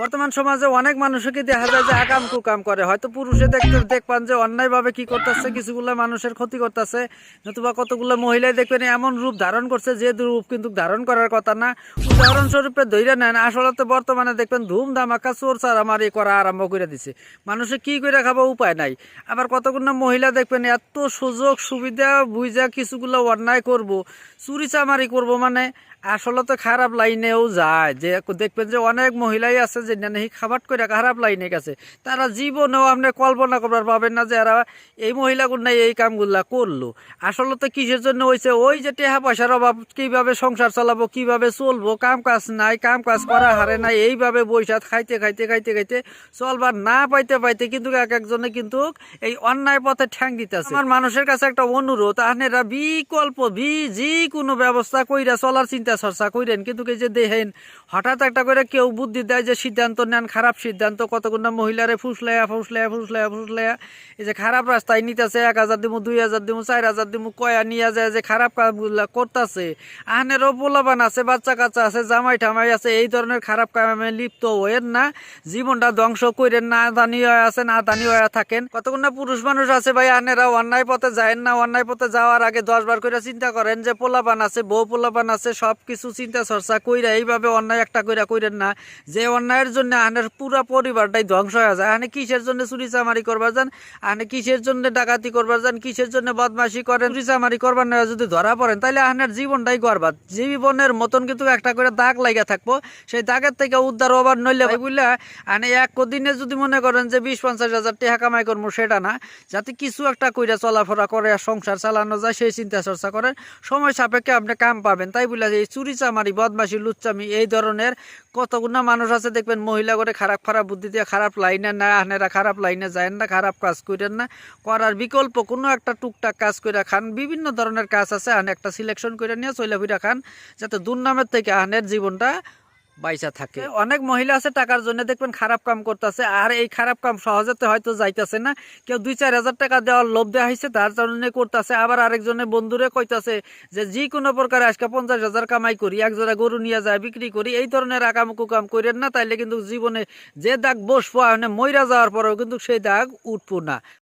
বর্তমান সমাজে অনেক মানুষকে দেখা যায় যে আকাম কুকাম করে? হয়তো পুরুষে দেখতে দেখবেন যে অন্যায়ভাবে কি করতেছে, কিছুগুলো মানুষের ক্ষতি করতেছে, নতুবা কতগুলো মহিলাই দেখবেন এমন রূপ ধারণ করছে যে রূপ কিন্তু ধারণ করার কথা না। উদাহরণস্বরূপে ধৈর্য নেন, আসলে তো বর্তমানে দেখবেন ধুম ধামাকা চোর চারামারি করা আরম্ভ করে দিছে। মানুষে কি করে খাব উপায় নাই। আবার কতগুলো মহিলা দেখবেন এত সুযোগ সুবিধা বুঝা কিছুগুলো অন্যায় করব, চুরি চামারি করব মানে আসলে তো খারাপ লাইনেও যায়। যে দেখবেন যে অনেক মহিলাই আছে যে নাকি খাবার করে খারাপ লাইনে গেছে। তারা জীবনেও আপনি কল্পনা করবার পাবেন না যে এরা এই মহিলাগুলো এই কামগুলা করল। আসলে তো কিসের জন্য হয়েছে ওই যে টেহা পয়সার অভাব, কীভাবে সংসার চালাবো, কীভাবে চলবো কাম কাজ নাই কাম কাজ করা হারে নাই, এইভাবে বৈশাখ খাইতে খাইতে খাইতে খাইতে চলবার না পাইতে পাইতে কিন্তু এক একজনে কিন্তু এই অন্যায় পথে ঠ্যাং দিতেছে। আমার মানুষের কাছে একটা অনুরোধ আপনারা বিকল্প বি যে কোনো ব্যবস্থা কইরা চলার চিন্তা চর্চা কইরেন। কিন্তু এই যে দেখেন, হঠাৎ একটা করে কেউ বুদ্ধি দেয় যে সিদ্ধান্ত নেন, খারাপ সিদ্ধান্ত, কতগুলো মহিলারে ফুসলাইয়া ফুসলাইয়া ফুসলাইয়া ফুসলাইয়া এই যে খারাপ রাস্তায় নিতেছে, এক হাজার দিমু, দুই হাজার দিমু, চার হাজার দিমু, কয়া নিয়ে যায় যে খারাপ কামগুলা করতেছে। আহনেরও পোলাবান আছে, বাচ্চা কাচ্চা আছে, জামাই ঠামাই আছে, এই ধরনের খারাপ কামে লিপ্ত হয়েন না। জীবনটা ধ্বংস করেন না দানি হয়ে না দানি হয়ে থাকেন। কতগুলো পুরুষ মানুষ আছে ভাই, আহনেরা অন্যায় পথে যায়েন না, অন্যায় পথে যাওয়ার আগে দশ বার করে চিন্তা করেন যে পোলাপান আছে, বউ পোলাপান আছে সব কিছু চিন্তা চর্চা কইরা এইভাবে অন্যায় একটা কইরা কইরেন না। যে অন্যায়ের জন্য? আহনের পুরা পরিবারটাই ধ্বংস হয়ে যায়। আহনে কিসের জন্য চুরি চামারি করবার যান আহনে কিসের জন্য ডাকাতি করবার যান কিসের জন্য বদমাশি করেন? চুরি চামারি করবার না যদি ধরা পড়েন তাহলে আহনের জীবনটাই গর্বাদ জীবনের মতন কিন্তু একটা করে দাগ লাগা থাকব। সেই দাগের থেকে উদ্ধার হবার নইলে বুঝলা আনে এক দিনে যদি মনে করেন যে বিশ পঞ্চাশ হাজার টাকা কামাই করব, সেটা না। যাতে কিছু একটা কইরা চলাফেরা করে, সংসার চালানো যায়, সেই চিন্তা চর্চা করেন। সময় সাপেক্ষে আপনি কাম পাবেন। তাই বলে এই চুরি চামারি বদমাশি, লুচ্চামি, এই ধরনের কতগুলো মানুষ আছে দেখবেন মহিলা করে খারাপ খারাপ বুদ্ধি দিয়ে খারাপ লাইনে না আহনেরা খারাপ লাইনে যায় না, খারাপ কাজ করেন না। করার বিকল্প কোনো একটা টুকটাক কাজ করে খান, বিভিন্ন ধরনের কাজ আছে, আহনে একটা সিলেকশন করে নিয়ে চলে ফিরা খান, যাতে দুর্নামের থেকে আহনের জীবনটা বাইসা থাকে। অনেক মহিলা আছে টাকার জন্য, দেখবেন খারাপ কাম করতেছে। আর এই খারাপ কাম সহজেতে হয়তো যাইতেছে না। কেউ দুই চার হাজার টাকা দেওয়ার লোভ দেওয়া হয়েছে তার জন্য করতেছে। আবার আরেকজনে বন্ধুরে কইতাছে যে যে কোনো প্রকারে আজকে পঞ্চাশ হাজার কামাই করি এক জোড়া গরু নিয়ে যায়, বিক্রি করি, এই ধরনের আকাম কাম করেন না, তাইলে কিন্তু জীবনে যে দাগ বসবো মানে মইরা যাওয়ার পরেও কিন্তু সেই দাগ উঠবো না।